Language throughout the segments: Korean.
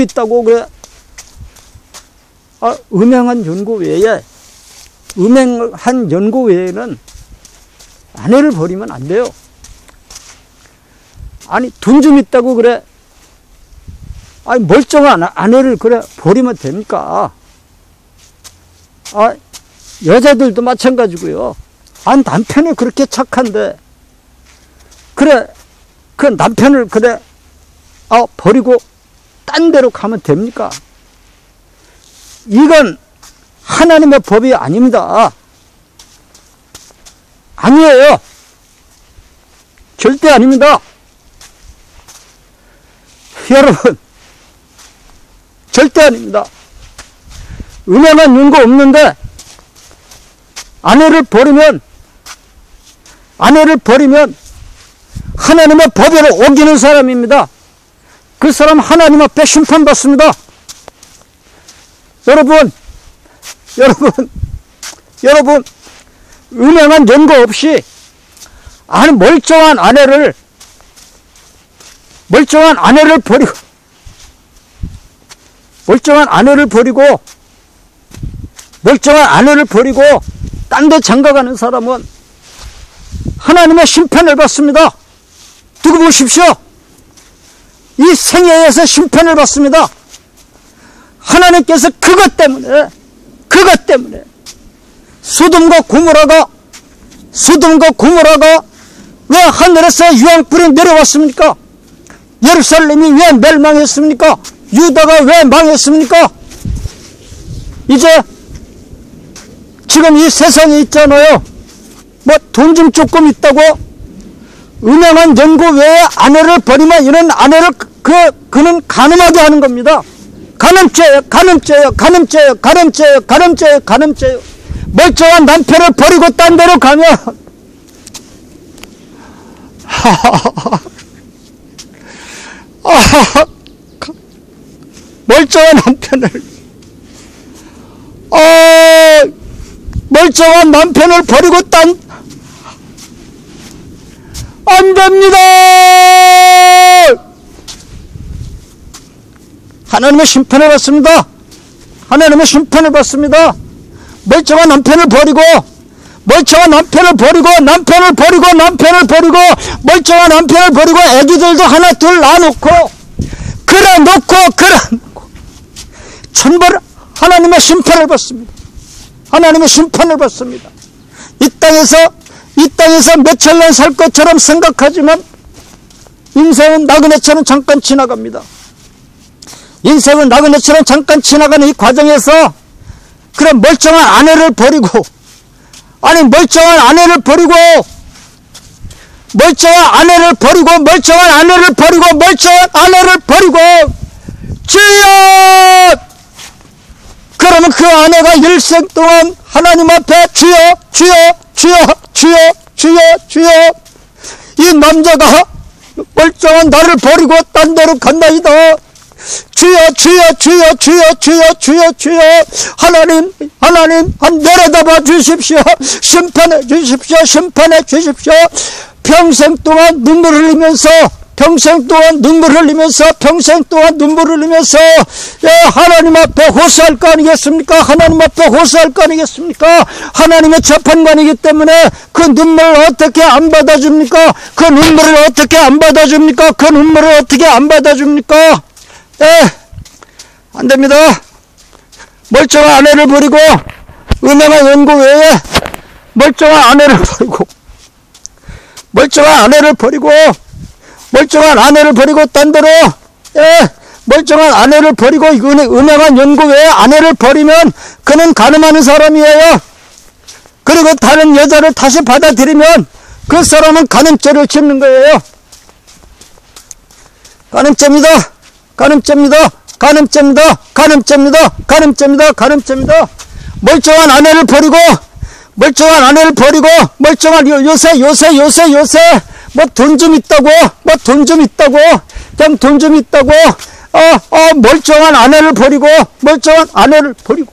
있다고 그래. 아, 음행한 연고 외에 음행한 연고 외에는 아내를 버리면 안 돼요. 아니 돈 좀 있다고 그래. 아니 멀쩡한 아내를 그래 버리면 됩니까? 아 여자들도 마찬가지고요. 아 남편이 그렇게 착한데 그래 그 남편을 그래 아 버리고 딴 데로 가면 됩니까? 이건 하나님의 법이 아닙니다. 아니에요. 절대 아닙니다. 여러분, 절대 아닙니다. 은혜만 윤거 없는데, 아내를 버리면, 아내를 버리면, 하나님의 법에를 어기는 사람입니다. 그 사람 하나님 앞에 심판받습니다. 여러분, 여러분, 여러분, 은행한 연고 없이 아니 멀쩡한 아내를 멀쩡한 아내를 버리고 멀쩡한 아내를 버리고 멀쩡한 아내를 버리고 딴 데 장가가는 사람은 하나님의 심판을 받습니다. 두고 보십시오. 이 생애에서 심판을 받습니다. 하나님께서 그것 때문에 그것 때문에 수돔과 고모라가 수돔과 고모라가 왜 하늘에서 유황불이 내려왔습니까? 예루살렘이 왜 멸망했습니까? 유다가 왜 망했습니까? 이제 지금 이 세상에 있잖아요. 뭐 돈 좀 조금 있다고 은행한 연고 외에 아내를 버리면 이런 아내를 그 그는 가늠하게 하는 겁니다. 가늠죄요, 가늠죄요, 가늠죄요, 가늠죄요, 가늠죄요, 가늠죄요. 멀쩡한 남편을 버리고 딴 데로 가면 멀쩡한 남편을 어, 멀쩡한 남편을 버리고 딴 안 됩니다. 하나님의 심판을 받습니다. 하나님의 심판을 받습니다. 멀쩡한 남편을 버리고 멀쩡한 남편을 버리고 남편을 버리고 남편을 버리고 멀쩡한 남편을 버리고 애기들도 하나 둘 놔놓고 그래 놓고 그래 놓고 천벌 하나님의 심판을 받습니다. 하나님의 심판을 받습니다. 이 땅에서 이 땅에서 몇천 년 살 것처럼 생각하지만 인생은 나그네처럼 잠깐 지나갑니다. 인생은 나그네처럼 잠깐 지나가는 이 과정에서 그런 멀쩡한 아내를 버리고 아니 멀쩡한 아내를 버리고 멀쩡한 아내를 버리고 멀쩡한 아내를 버리고 멀쩡한 아내를 버리고 주여! 그러면 그 아내가 일생 동안 하나님 앞에 주여 주여 주여 주여 주여 주여. 이 남자가 멀쩡한 나를 버리고 딴 데로 간다이다 주여 주여 주여 주여 주여 주여 주여 하나님 하나님 한 내려다봐 주십시오 심판해 주십시오 심판해 주십시오 평생 동안 눈물 흘리면서 평생 동안 눈물 흘리면서 평생 동안 눈물 흘리면서 예, 하나님 앞에 호소할 거 아니겠습니까? 하나님 앞에 호소할 거 아니겠습니까? 하나님의 재판관이기 때문에 그 눈물을 어떻게 안 받아줍니까? 그 눈물을 어떻게 안 받아줍니까? 그 눈물을 어떻게 안 받아줍니까? 예, 안 됩니다. 멀쩡한 아내를 버리고 은행한 연고 외에 멀쩡한 아내를 버리고 멀쩡한 아내를 버리고 멀쩡한 아내를 버리고 딴 데로 예, 멀쩡한 아내를 버리고 은행한 연고 외에 아내를 버리면 그는 가늠하는 사람이에요. 그리고 다른 여자를 다시 받아들이면 그 사람은 가늠죄를 짓는 거예요. 가늠죄입니다. 가늠죄입니다. 가늠죄입니다. 가늠죄입니다. 가늠죄입니다. 가늠죄입니다. 멀쩡한 아내를 버리고 멀쩡한 아내를 버리고 멀쩡한 요새 요새 요새 요새 뭐 돈 좀 있다고 뭐 돈 좀 있다고 그냥 돈 좀 있다고 어, 어 멀쩡한 아내를 버리고 멀쩡한 아내를 버리고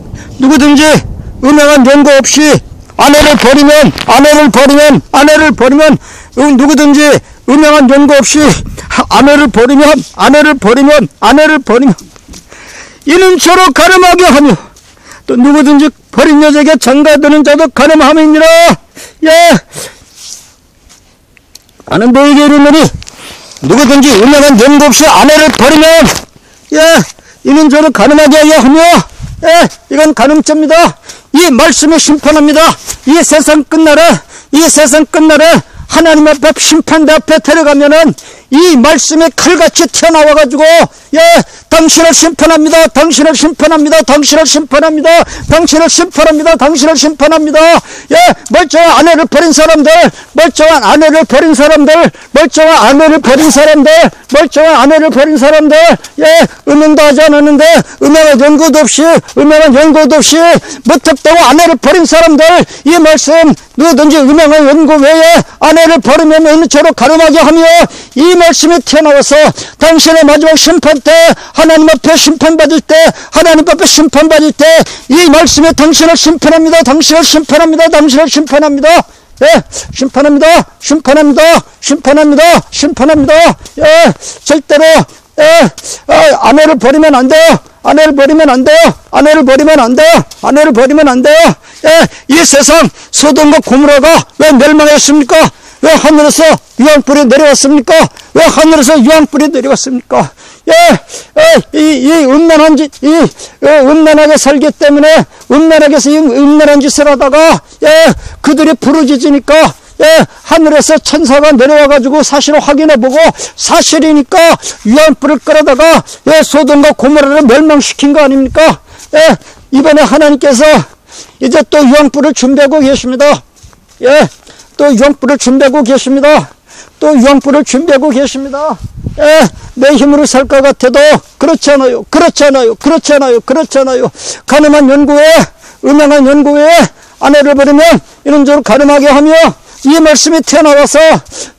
누구든지 음행한 연고 없이 아내를 버리면 아내를 버리면 아내를 버리면 음, 누구든지 음행한 연고 없이 아내를 버리면 아내를 버리면 아내를 버리면 이는 서로 가늠하게 하며 또 누구든지 버린 여자에게 장가드는 자도 가늠함이니라. 예. 나는 너에게 이르노니 누구든지 음행한 연고 없이 아내를 버리면 예 이는 저를 가늠하게 하며 예 이건 가늠죄입니다. 이 말씀을 심판합니다. 이 세상 끝날에 이 세상 끝날에 하나님 앞에 심판대 앞에 데려가면은 이 말씀이 칼같이 튀어나와가지고 예 당신을 심판합니다 당신을 심판합니다 당신을 심판합니다 당신을 심판합니다 당신을 심판합니다. 예 멀쩡한 아내를 버린 사람들 멀쩡한 아내를 버린 사람들 멀쩡한 아내를 버린 사람들 멀쩡한 아내를 버린 사람들 예 음행도 하지 않았는데 음행한 연고도 없이 음행한 연고도 없이 무턱대고 아내를 버린 사람들 이 말씀 누구든지 음행한 연고 외에 아내 를 버리면 저로 가름하게 하며 이 말씀이 튀어나와서 당신의 마지막 심판 때 하나님 앞에 심판받을 때 하나님 앞에 심판받을 때 이 말씀이 당신을 심판합니다. 당신을 심판합니다. 당신을 심판합니다. 예, 심판합니다. 심판합니다. 심판합니다. 심판합니다. 예, 절대로 예, 아, 아내를 버리면 안 돼요. 아내를 버리면 안 돼요. 아내를 버리면 안 돼요. 아내를 버리면 안 돼요. 예, 이 세상 소돔과 고무라가 왜 멸망했습니까 왜 하늘에서 유황불이 내려왔습니까? 왜 하늘에서 유황불이 내려왔습니까? 예, 예, 이, 이 음란한 짓, 이, 예, 음란하게 살기 때문에 음란하게 이 음란한 짓을 하다가, 예, 그들이 부르짖으니까, 예, 하늘에서 천사가 내려와가지고 사실을 확인해보고 사실이니까 유황불을 끌어다가, 예, 소돔과 고모라를 멸망시킨 거 아닙니까? 예, 이번에 하나님께서 이제 또 유황불을 준비하고 계십니다. 예, 또 유황불을 준비하고 계십니다. 또 유황불을 준비하고 계십니다. 예, 내 힘으로 살 것 같아도 그렇지 않아요. 그렇지 않아요. 그렇지 않아요. 그렇지 않아요. 가늠한 연구에 음양한 연구에 아내를 버리면 이런저런 가늠하게 하며 이 말씀이 튀어나와서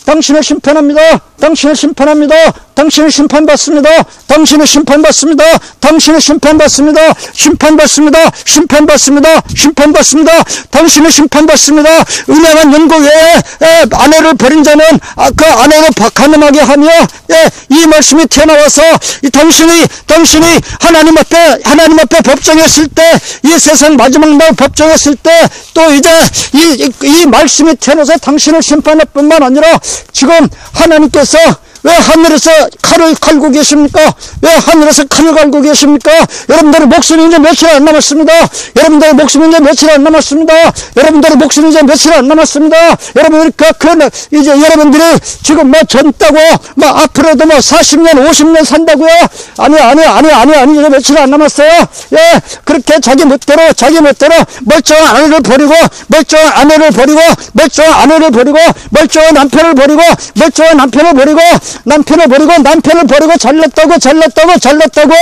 당신을 심판합니다. 당신을 심판합니다. 당신을 심판받습니다. 당신을 심판받습니다. 당신을 심판받습니다. 심판받습니다. 심판받습니다. 심판받습니다. 당신을 심판받습니다. 은행한 연고 외에 에, 아내를 버린 자는 아, 그 아내로 가늠하게 하며 예, 이 말씀이 튀어나와서 이 당신이 당신이 하나님 앞에 하나님 앞에 법정했을 때 이 세상 마지막 날 법정했을 때 또 이제 이, 이, 이 말씀이 튀어나와서 당신을 심판할 뿐만 아니라 지금 하나님께서 왜 하늘에서 칼을 갈고 계십니까? 왜 하늘에서 칼을 갈고 계십니까? 여러분들의 목숨이 이제 며칠 안 남았습니다. 여러분들의 목숨이 이제 며칠 안 남았습니다. 여러분들의 목숨이 이제 며칠 안 남았습니다. 여러분들이 그, 그, 이제 여러분들이 지금 뭐 젊다고, 뭐 앞으로도 뭐 40년, 50년 산다고요? 아니, 아니, 아니, 아니, 아니, 이제 며칠 안 남았어요. 예, 그렇게 자기 멋대로, 자기 멋대로 멀쩡한 아내를 버리고, 멀쩡한 아내를 버리고, 멀쩡한 아내를 버리고, 멀쩡한 남편을 버리고, 멀쩡한 남편을 버리고, 남편을 버리고 남편을 버리고 잘났다고 잘났다고 잘났다고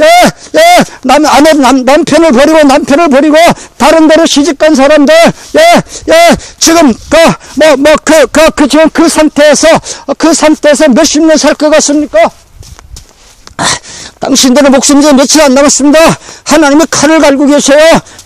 예예 남 아내 남, 남편을 버리고 남편을 버리고 다른 데로 시집간 사람들 예예 지금 그뭐뭐그 그 그 지금 그 상태에서 그 상태에서 몇십 년 살 것 같습니까? 당신들의 목숨 이제 며칠 안 남았습니다. 하나님이 칼을 갈고 계세요.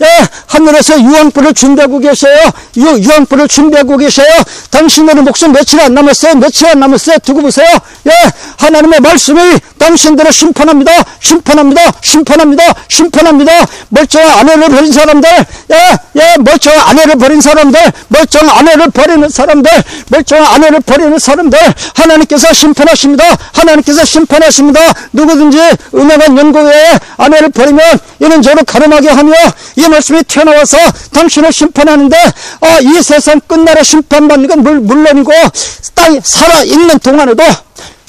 예, 하늘에서 유황불을 준비하고 계세요. 유, 유황불을 준비하고 계세요. 당신들의 목숨 며칠 안 남았어요. 며칠 안 남았어요. 두고 보세요. 예, 하나님의 말씀이 당신들을 심판합니다. 심판합니다. 심판합니다. 심판합니다. 멀쩡한 아내를 버린 사람들, 예, 예, 멀쩡한 아내를 버린 사람들, 멀쩡한 아내를 버리는 사람들, 멀쩡한 아내를 버리는 사람들, 하나님께서 심판하십니다. 하나님께서 심판하십니다. 누구든지 은혜한 연고에 아내를 버리면 이는 저를 가름하게 하며 이 말씀이 튀어나와서 당신을 심판하는데 아, 이 세상 끝날에 심판받는 건 물, 물론이고 땅 살아있는 동안에도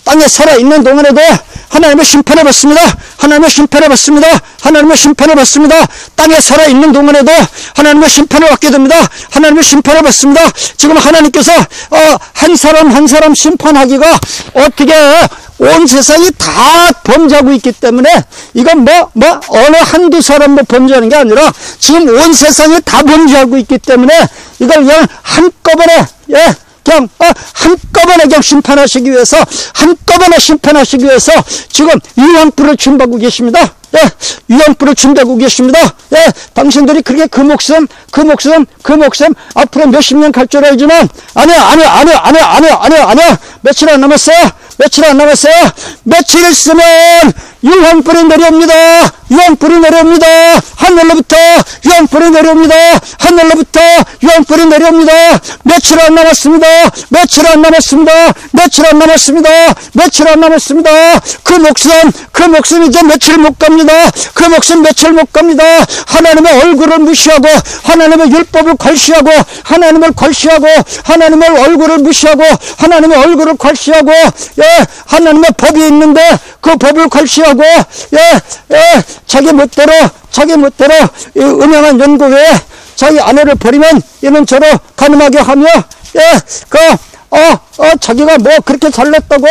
땅에 살아있는 동안에도 하나님의 심판을 받습니다. 하나님의 심판을 받습니다. 하나님의 심판을 받습니다. 땅에 살아있는 동안에도 하나님의 심판을 받게 됩니다. 하나님의 심판을 받습니다. 지금 하나님께서 어, 한 사람 한 사람 심판하기가 어떻게 온 세상이 다 범죄하고 있기 때문에 이건 뭐, 뭐, 어느 한두 사람 뭐 범죄하는 게 아니라 지금 온 세상이 다 범죄하고 있기 때문에 이걸 그냥 한꺼번에, 예, 그냥 어, 한꺼번에 그냥 심판하시기 위해서 한꺼번에 심판하시기 위해서 지금 유황불을 준비하고 계십니다. 예, 유황불을 준비하고 계십니다. 예, 당신들이 그렇게 그 목숨, 그 목숨, 그 목숨 앞으로 몇십 년 갈 줄 알지만 아니야, 아니야, 아니야, 아니야, 아니야, 아니야, 아니야. 며칠 안 남았어요. 며칠 안 남았어요. 며칠 있으면 유황불이 내려옵니다. 유황불이 내려옵니다. 하늘로부터 유황불이 내려옵니다. 하늘로부터 유황불이 내려옵니다. 며칠 안 남았습니다. 며칠 안 남았습니다. 며칠 안 남았습니다. 며칠 안 남았습니다. 그 목숨, 그 목숨 이제 며칠 못 갑니다. 그 목숨 며칠 못 갑니다. 하나님의 얼굴을 무시하고 하나님의 율법을 괄시하고 하나님을 괄시하고 하나님의 얼굴을 무시하고 하나님의 얼굴을 괄시하고 예, 하나님의 법이 있는데 그 법을 괄시하고 예, 예, 자기 멋대로 자기 멋대로 음양한 연구 외에 자기 아내를 버리면 이는 저로 가늠하게 하며 예, 그, 어, 어, 자기가 뭐 그렇게 잘났다고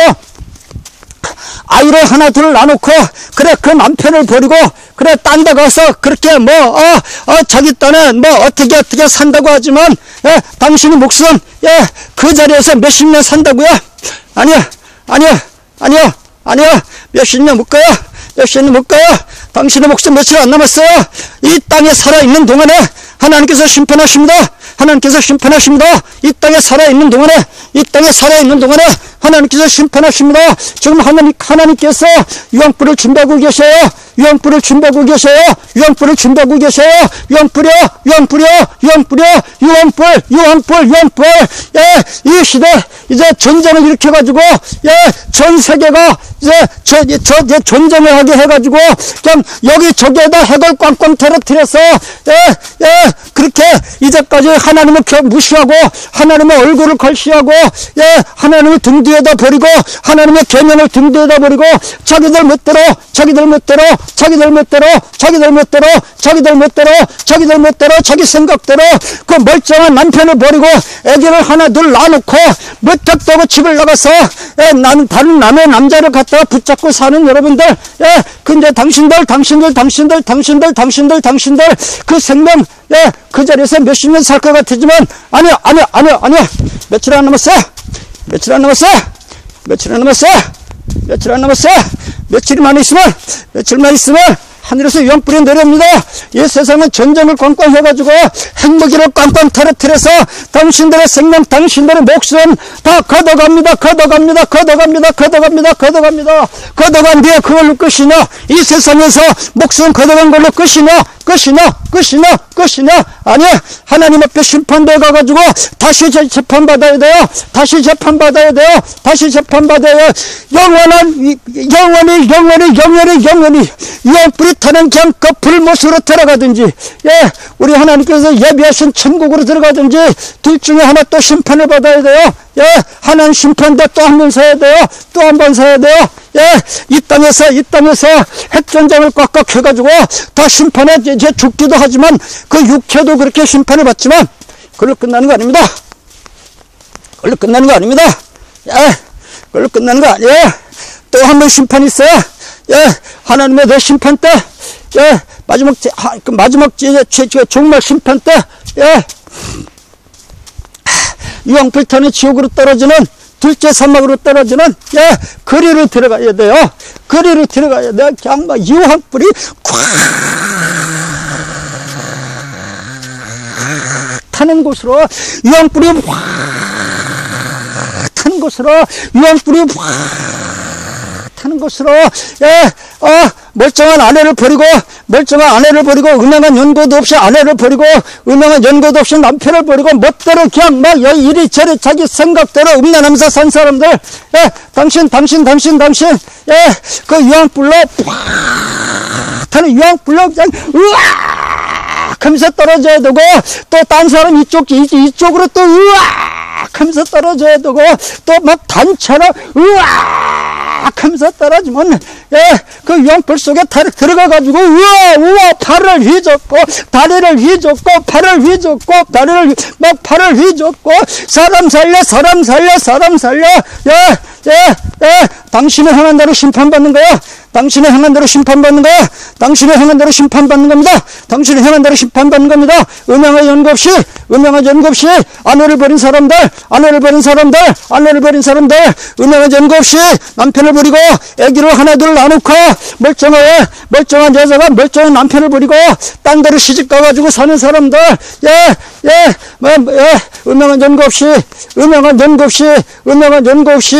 아이를 하나 둘 나놓고 그래 그 남편을 버리고 그래 딴 데 가서 그렇게 뭐 어, 어, 자기 딴에 뭐 어떻게 어떻게 산다고 하지만 예, 당신의 목숨 예, 그 자리에서 몇십 년 산다고요? 아니야 아니야 아니야 아니야. 몇십 년 못 가요. 몇십 년 못 가요. 당신의 목숨 며칠 안 남았어요. 이 땅에 살아있는 동안에 하나님께서 심판하십니다 하나님께서 심판하십니다. 이 땅에 살아있는 동안에 이 땅에 살아있는 동안에 하나님께서 심판하십니다. 지금 하나님, 하나님께서 유황불을 준비하고 계셔요. 유황불을 준비하고 계셔요. 유황불을 준비하고 계셔요. 유황불이요 유황불이요 유황불이요 유황불 유황불 유황불. 예, 이 시대 이제 전쟁을 일으켜가지고 예, 전 세계가 이제 저, 저, 저 전쟁을 하게 해가지고 그냥 여기 저기에다 핵을 꽝꽝 터뜨려서 예, 예, 그렇게 이제까지 하나님을 무시하고 하나님의 얼굴을 걸시하고 예, 하나님을 등 뒤에다 버리고 하나님의 계명을 등 뒤에다 버리고 자기들 멋대로 자기들 멋대로 자기들 멋대로 자기들 멋대로 자기들 멋대로 자기들 멋대로 자기 생각대로 그 멀쩡한 남편을 버리고 애기를 하나 둘 낳아놓고 무턱대고 집을 나가서 예, 난 다른 남의 남자를 갖다가 붙잡고 사는 여러분들 예, 근데 당신들 당신들 당신들 당신들 당신들 당신들 그 생명 예, 그 자리에서 몇십 년 살것 같지만 아니야 아니야 아니야 아니야. 며칠 안 남았어. 며칠 안 남았어. 며칠 안 남았어. 며칠 안 남았어. 며칠만 있으면 며칠만 있으면 하늘에서 영불이 내려옵니다. 이 세상은 전쟁을 꽝꽝 해가지고 핵무기를 꽝꽝 터뜨려서 당신들의 생명, 당신들의 목숨 다 걷어갑니다. 걷어갑니다. 걷어갑니다. 걷어갑니다. 걷어갑니다. 걷어간 뒤에 그걸로 끝이냐? 이 세상에서 목숨 걷어간 걸로 끝이냐? 끝이냐? 끝이냐? 끝이냐? 아니야. 하나님 앞에 심판대 가가지고 다시 재판받아야 돼요. 다시 재판받아야 돼요. 다시 재판받아야. 영원한, 영원히, 영원히, 영원히, 영원히, 영불이 타는 그냥 그 불못으로 들어가든지, 예, 우리 하나님께서 예비하신 천국으로 들어가든지, 둘 중에 하나 또 심판을 받아야 돼요. 예, 하나는 심판대 또한 번 사야 돼요. 또 한 번 사야 돼요. 예, 이 땅에서, 이 땅에서 핵전쟁을 꽉꽉 해가지고 다 심판에 이제 죽기도 하지만 그 육체도 그렇게 심판을 받지만 그걸로 끝나는 거 아닙니다. 그걸로 끝나는 거 아닙니다. 예, 그걸로 끝나는 거 아니에요. 또 한 번 심판이 있어요. 예, 하나님의 내 심판 때, 예, 마지막, 그 마지막, 종말 심판 때, 예, 유황불탄의 지옥으로 떨어지는 둘째 사막으로 떨어지는 예, 거리로 들어가야 돼요. 거리로 들어가야 돼. 그냥 막 유황불이 콱 타는 곳으로 유황불이 확 타는 곳으로 유황불이 확 타는 곳으로 예, 어, 멀쩡한 아내를 버리고 멀쩡한 아내를 버리고 은행한 연고도 없이 아내를 버리고 은행한 연고도 없이 남편을 버리고 멋대로 그냥 막 이리 저리 자기 생각대로 음란하면서 산 사람들 예, 당신 당신 당신 당신 예, 그 유황불로 팍 타는 유황불로 그냥 으악 하면서 떨어져야 되고 또 딴 사람 이쪽 이쪽으로 또 으악 하면서 떨어져야 되고 또 막 단체로 으악 하면서 떨어지면 예, 그 유황불 속에 들어가 가지고 우와 우와 팔을 휘젓고 다리를 휘젓고 팔을 휘젓고 다리를 막 팔을 휘젓고 사람 살려 사람 살려 사람 살려 예, 예, 예, 당신을 향한 대로 심판받는 거야 당신의 향한 대로 심판받는 거야. 당신의 향한 대로 심판받는 겁니다. 당신의 향한 대로 심판받는 겁니다. 음양의 연구 없이, 음양의 연구 없이, 아내를 버린 사람들, 아내를 버린 사람들, 아내를 버린 사람들, 음양의 연구 없이 남편을 버리고 애기를 하나 둘 나놓고 멀쩡해, 멀쩡한 여자가 멀쩡한 남편을 버리고 딴 데로 시집 가가지고 사는 사람들, 예, 예, 뭐, 예, 음양한 연구 없이, 음양한 연구 없이, 음양한 연구 없이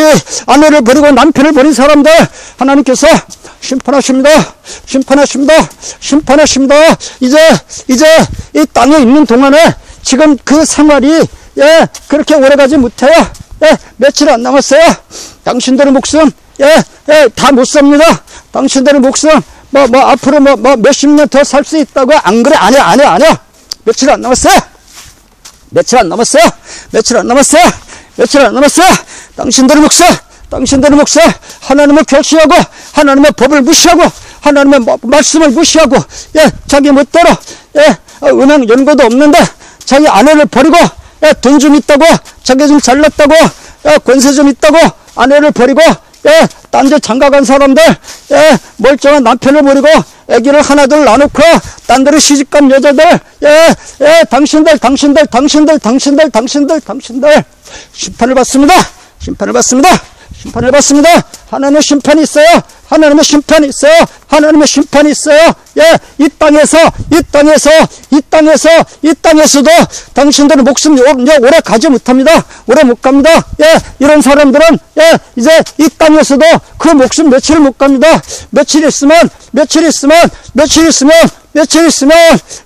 아내를 버리고 남편 을 버린 사람들, 하나님께서 심판하십니다. 심판하십니다. 심판하십니다. 이제, 이제 이 땅에 있는 동안에 지금 그 생활이, 예, 그렇게 오래 가지 못해요. 예, 며칠 안 남았어요. 당신들의 목숨, 예, 예, 다못 삽니다. 당신들의 목숨, 뭐, 뭐, 앞으로 뭐, 뭐, 몇십 년 더 살 수 있다고 안 그래? 해, 안 해. 며칠 안 남았어요. 며칠 안 남았어요. 며칠 안 남았어요. 며칠 안 남았어요. 당신들의 목숨, 당신들의 목사 하나님을 결시하고 하나님의 법을 무시하고 하나님의 말씀을 무시하고 예 자기 멋대로 예 은행 연고도 없는데 자기 아내를 버리고 예, 돈 좀 있다고 자기 좀 잘났다고 예, 권세 좀 있다고 아내를 버리고 예, 딴데 장가간 사람들 예, 멀쩡한 남편을 버리고 애기를 하나둘 나놓고 딴 데로 시집간 여자들 예, 예, 당신들 당신들 당신들 당신들 당신들 당신들. 심판을 받습니다. 심판을 받습니다 심판을 받습니다. 하나님의 심판이 있어요. 하나님의 심판이 있어요. 하나님의 심판이 있어요. 예, 이 땅에서, 이 땅에서, 이 땅에서, 이 땅에서도 당신들의 목숨 오래 가지 못합니다. 오래 못 갑니다. 예, 이런 사람들은, 예, 이제 이 땅에서도 그 목숨 며칠 못 갑니다. 며칠 있으면, 며칠 있으면, 며칠 있으면, 며칠 있으면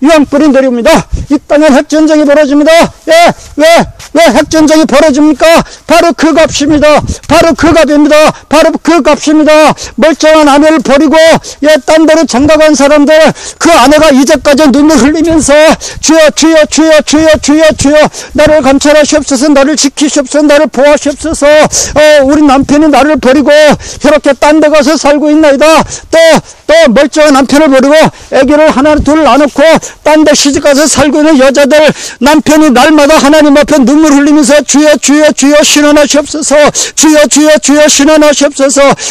유황불이 내려옵니다. 이 땅에 핵전쟁이 벌어집니다. 예, 왜, 왜 핵전쟁이 벌어집니까? 바로 그 값입니다. 바로 그 값입니다. 바로 그 값입니다. 멀쩡한 아내를 버리고, 예, 딴 데로 장가간 사람들, 그 아내가 이제까지 눈물 흘리면서, 주여, 주여, 주여, 주여, 주여, 주여, 나를 감찰하시옵소서, 나를 지키시옵소서, 나를 보호하시옵소서, 어, 우리 남편이 나를 버리고, 이렇게 딴 데 가서 살고 있나이다. 또, 또 멀쩡한 남편을 버리고, 애기를 하나 둘 나놓고 딴 데 시집가서 살고 있는 여자들 남편이 날마다 하나님 앞에 눈물 흘리면서 주여 주여 주여 신원하시옵소서 주여 주여 주여 신원하시옵소서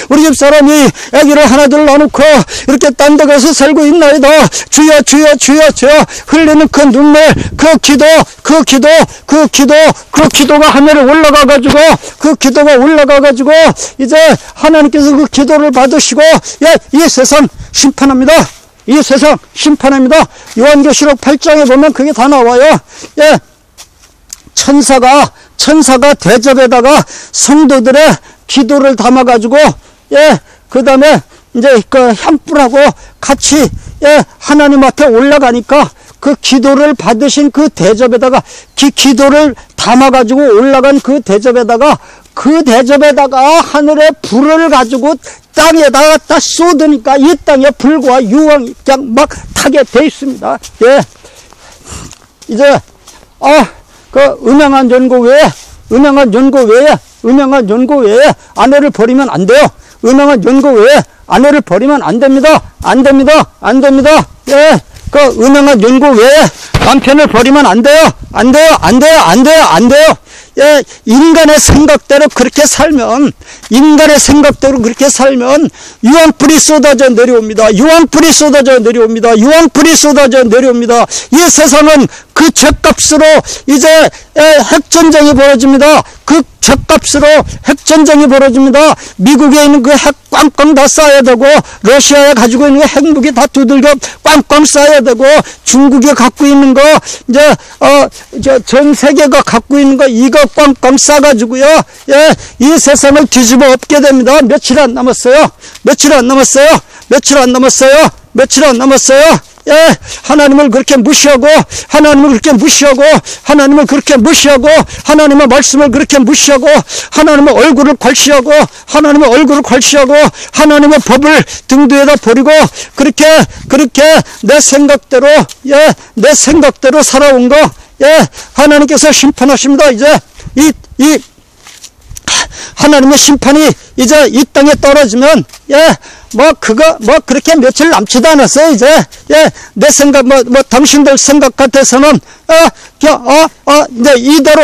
우리 집 사람이 애기를 하나 둘 나놓고 이렇게 딴 데 가서 살고 있나이다 주여 주여 주여 주여 흘리는 그 눈물 그 기도 그 기도 그 기도 그 기도가 하늘에 올라가 가지고 그 기도가 올라가 가지고 이제 하나님께서 그 기도를 받으시고 예, 이 세상 심판합니다. 이 세상 심판합니다. 요한계시록 8장에 보면 그게 다 나와요. 예. 천사가, 천사가 대접에다가 성도들의 기도를 담아가지고, 예. 그 다음에 이제 그 향불하고 같이, 예. 하나님 앞에 올라가니까 그 기도를 받으신 그 대접에다가 기, 기도를 담아가지고 올라간 그 대접에다가 그 대접에다가 하늘의 불을 가지고 땅에다가 딱 쏟으니까 이 땅에 불과 유황이 그냥 막 타게 돼 있습니다. 예. 이제, 아, 그, 연고 외에, 음양한 연고 외에, 음양한 연고 외에 아내를 버리면 안 돼요. 음양한 연고 외에 아내를 버리면 안 됩니다. 안 됩니다. 안 됩니다. 예. 그, 음양한 연고 외에 남편을 버리면 안 돼요. 안 돼요. 안 돼요. 안 돼요. 안 돼요. 예, 인간의 생각대로 그렇게 살면 인간의 생각대로 그렇게 살면 유황불이 쏟아져 내려옵니다. 유황불이 쏟아져 내려옵니다. 유황불이 쏟아져 내려옵니다. 이 세상은 그 죄값으로 이제 핵전쟁이 벌어집니다. 그 죄값으로 핵전쟁이 벌어집니다. 미국에 있는 그 핵 꽝꽝 다 쌓아야 되고 러시아에 가지고 있는 그 핵무기 다 두들겨 꽝꽝 쌓아야 되고 중국이 갖고 있는 거 이제 어전 세계가 갖고 있는 거 이거 꽝꽝 싸가지고요. 예, 이 세상을 뒤집어 엎게 됩니다. 며칠 안 남았어요. 며칠 안 남았어요. 며칠 안 남았어요. 며칠 안 남았어요. 예, 하나님을 그렇게 무시하고 하나님을 그렇게 무시하고 하나님을 그렇게 무시하고 하나님의 말씀을 그렇게 무시하고 하나님의 얼굴을 괄시하고 하나님의 얼굴을 괄시하고 하나님의 법을 등뒤에다 버리고 그렇게 그렇게 내 생각대로 예, 내 생각대로 살아온 거 예, 하나님께서 심판하십니다. 이제 이, 이 하나님의 심판이 이제 이 땅에 떨어지면 예, 뭐 그거 뭐 그렇게 며칠 남지도 않았어요. 이제 예, 내 생각 뭐뭐 당신들 생각 같아서는 어, 어, 어, 이제 이대로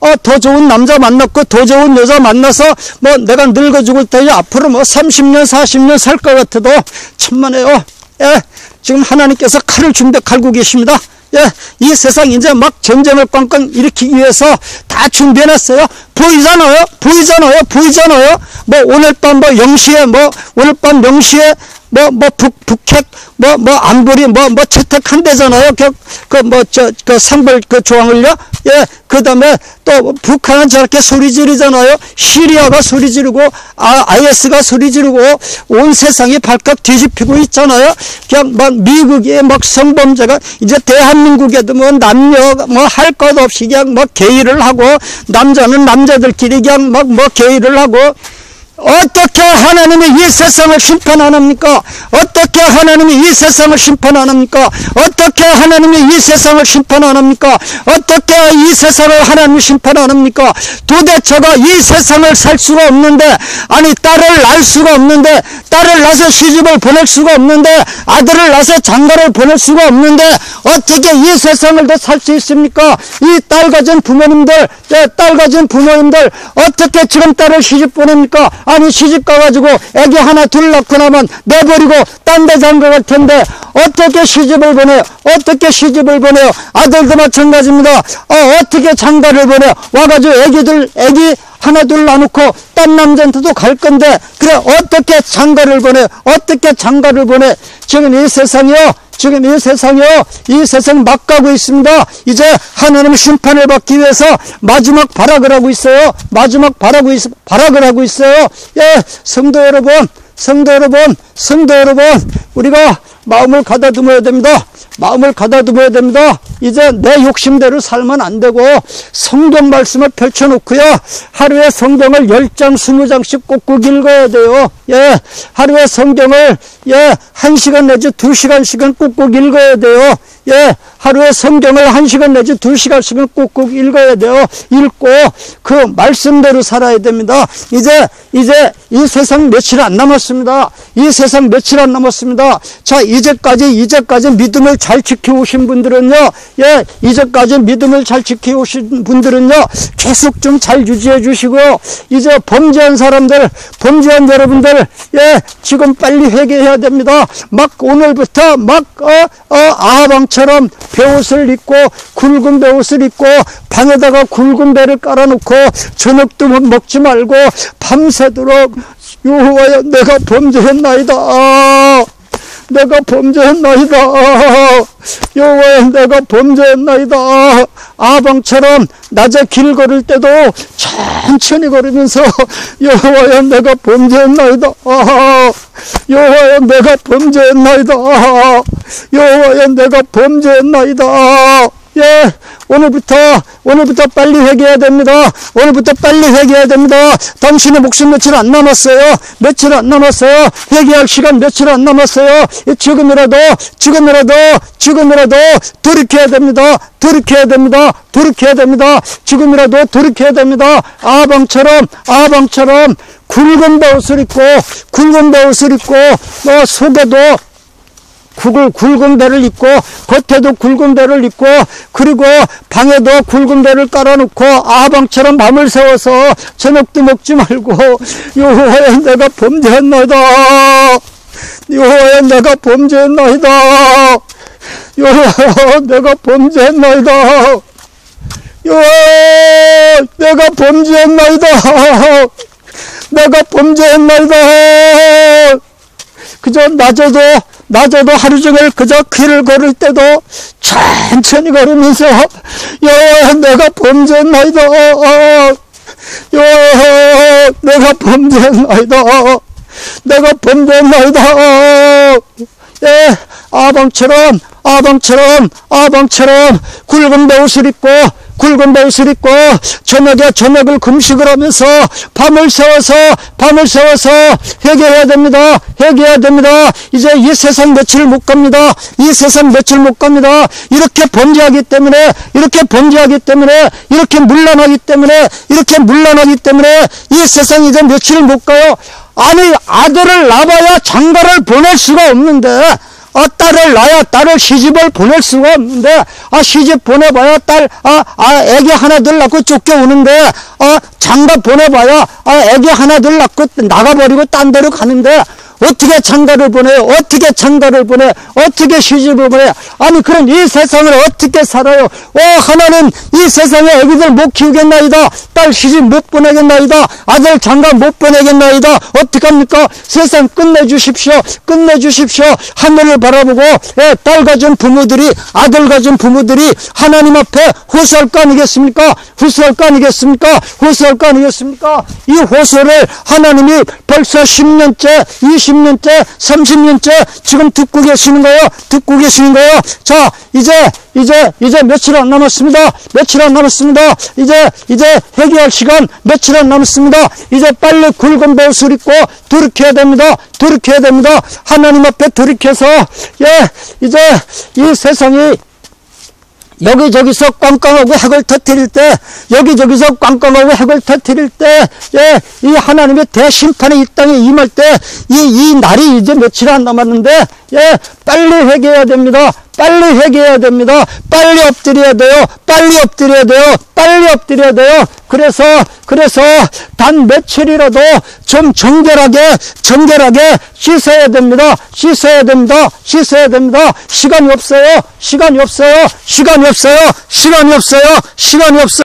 어, 더 좋은 남자 만났고 더 좋은 여자 만나서 뭐 내가 늙어 죽을 때에 앞으로 뭐 30년 40년 살 것 같아도 천만에요. 예, 지금 하나님께서 칼을 준비 갈고 계십니다. 예, 이 세상 이제 막 전쟁을 꽝꽝 일으키기 위해서 다 준비해놨어요. 보이잖아요. 보이잖아요. 보이잖아요. 뭐 오늘 밤뭐 0시에 뭐 오늘 밤 0시에 뭐, 뭐, 북, 북핵, 뭐, 뭐, 안보리, 뭐, 뭐, 채택한대잖아요. 그, 그, 뭐, 저, 그 상벌, 그 조항을요. 예, 그 다음에 또 북한은 저렇게 소리 지르잖아요. 시리아가 소리 지르고, 아, IS가 소리 지르고, 온 세상이 발칵 뒤집히고 있잖아요. 그냥 막 미국의 막 성범죄가 이제 대한민국에도 뭐 남녀 뭐 할 것 없이 그냥 뭐 게이를 하고, 남자는 남자들끼리 그냥 막 뭐 게이를 하고, 어떻게 하나님이 이 세상을 심판 안 합니까? 어떻게 하나님이 이 세상을 심판 안 합니까? 어떻게 하나님이 이 세상을 심판 안 합니까? 어떻게 이 세상을 하나님이 심판 안 합니까? 도대체가 이 세상을 살 수가 없는데, 아니, 딸을 낳을 수가 없는데, 딸을 낳아서 시집을 보낼 수가 없는데, 아들을 낳아서 장가를 보낼 수가 없는데, 어떻게 이 세상을 더 살 수 있습니까? 이 딸 가진 부모님들, 예, 딸 가진 부모님들, 어떻게 지금 딸을 시집 보냅니까? 아니 시집 가가지고 애기 하나 둘 낳고 나면 내버리고 딴 데 장가갈 텐데 어떻게 시집을 보내요? 어떻게 시집을 보내요? 아들도 마찬가지입니다. 어, 어떻게 장가를 보내요? 와가지고 애기들 애기 하나 둘 놔놓고 딴 남자한테도 갈 건데 그래 어떻게 장가를 보내? 어떻게 장가를 보내? 지금 이 세상이요. 지금 이 세상이요. 이 세상 막 가고 있습니다. 이제 하나님 심판을 받기 위해서 마지막 발악을 하고 있어요. 마지막 발악을, 있, 발악을 하고 있어요. 예, 성도 여러분, 성도 여러분, 성도 여러분, 우리가 마음을 가다듬어야 됩니다. 마음을 가다듬어야 됩니다. 이제 내 욕심대로 살면 안 되고 성경 말씀을 펼쳐놓고요. 하루에 성경을 10장, 20장씩 꼭꼭 읽어야 돼요. 예. 하루에 성경을 예, 1시간 내지 2시간씩은 꼭꼭 읽어야 돼요. 예. 하루에 성경을 1시간 내지 2시간씩은 꼭꼭 읽어야 돼요. 읽고 그 말씀대로 살아야 됩니다. 이제 이제 이 세상 며칠 안 남았습니다. 이 세상 며칠 안 남았습니다. 자, 이제까지 이제까지 믿음을 잘 지켜오신 분들은요. 예, 이제까지 믿음을 잘 지켜오신 분들은요. 계속 좀 잘 유지해 주시고요. 이제 범죄한 사람들, 범죄한 여러분들, 예, 지금 빨리 회개해야 됩니다. 막 오늘부터 막 어, 어, 아방처럼 배옷을 입고 굵은 배옷을 입고 방에다가 굵은 배를 깔아놓고 저녁도 먹지 말고 밤새도록 여호와여 내가 범죄했나이다. 내가 범죄했나이다. 여호와여 내가 범죄했나이다. 아방처럼 낮에 길 걸을 때도 천천히 걸으면서 여호와여 내가 범죄했나이다. 여호와여 내가 범죄했나이다. 여호와여 내가 범죄했나이다. 예, 오늘부터, 오늘부터 빨리 회개해야 됩니다. 오늘부터 빨리 회개해야 됩니다. 당신의 목숨 며칠 안 남았어요. 며칠 안 남았어요. 회개할 시간 며칠 안 남았어요. 지금이라도, 지금이라도, 지금이라도 돌이켜야 됩니다. 돌이켜야 됩니다. 돌이켜야 됩니다. 지금이라도 돌이켜야 됩니다. 아방처럼, 아방처럼 굵은 배옷을 입고, 굵은 배옷을 입고, 뭐 속에도 굵은, 굵은 배를 입고 겉에도 굵은 배를 입고 그리고 방에도 굵은 배를 깔아놓고 아방처럼 밤을 새워서 저녁도 먹지 말고 여호와여 내가 범죄했나이다. 여호와여 내가 범죄했나이다. 여호와여 내가 범죄했나이다. 여호와 내가 범죄했나이다. 내가 범죄했나이다. 그저 낮에도 낮에도 하루 종일 그저 길을 걸을 때도 천천히 걸으면서 여호와 내가 범죄했나이다. 여호와 내가 범죄했나이다. 내가 범죄했나이다. 예 아방처럼 아방처럼 아방처럼 굵은 배옷을 입고 굵은 베옷을 입고 저녁에 저녁을 금식을 하면서 밤을 새워서 밤을 새워서 회개해야 됩니다. 회개해야 됩니다. 이제 이 세상 며칠 못 갑니다. 이 세상 며칠 못 갑니다. 이렇게 번지하기 때문에 이렇게 번지하기 때문에 이렇게 물러나기 때문에 이렇게 물러나기 때문에 이 세상 이제 며칠 못 가요. 아니 아들을 낳아야 장가를 보낼 수가 없는데 아, 딸을 낳아야 딸을 시집을 보낼 수가 없는데, 아, 시집 보내봐야 딸, 아, 아, 애기 하나둘 낳고 쫓겨오는데, 아, 장가 보내봐야, 아, 애기 하나둘 낳고 나가버리고 딴 데로 가는데, 어떻게 장가를 보내요? 어떻게 장가를 보내? 어떻게 시집을 보내? 아니, 그럼 이 세상을 어떻게 살아요? 와, 하나는 이 세상에 애기들 못 키우겠나이다. 딸 시집 못 보내겠나이다. 아들 장가 못 보내겠나이다. 어떡합니까? 세상 끝내주십시오. 끝내주십시오. 하늘을 바라보고, 예, 딸 가진 부모들이, 아들 가진 부모들이 하나님 앞에 호소할 거 아니겠습니까? 호소할 거 아니겠습니까? 호소할 거 아니겠습니까? 이 호소를 하나님이 벌써 10년째, 20 년째, 30년째 지금 듣고 계시는 거예요. 듣고 계시는 거예요. 자, 이제, 이제, 이제 며칠 안 남았습니다. 며칠 안 남았습니다. 이제, 이제 회개할 시간 며칠 안 남았습니다. 이제 빨리 굵은 베옷을 입고 돌이켜야 됩니다. 돌이켜야 됩니다. 하나님 앞에 돌이켜서, 예, 이제 이 세상이 여기저기서 꽝꽝하고 핵을 터뜨릴 때, 여기저기서 꽝꽝하고 핵을 터뜨릴 때, 예, 이 하나님의 대심판이 이 땅에 임할 때, 이, 이 날이 이제 며칠 안 남았는데, 예, 빨리 회개해야 됩니다. 빨리 회개해야 됩니다. 빨리 엎드려야 돼요. 빨리 엎드려야 돼요. 빨리 엎드려야 돼요. 그래서, 그래서, 단 며칠이라도 좀 정결하게, 정결하게 씻어야 됩니다. 씻어야 됩니다. 씻어야 됩니다. 시간이 없어요. 시간이 없어요. 시간이 없어요. 시간이 없어요. 시간이 없어요.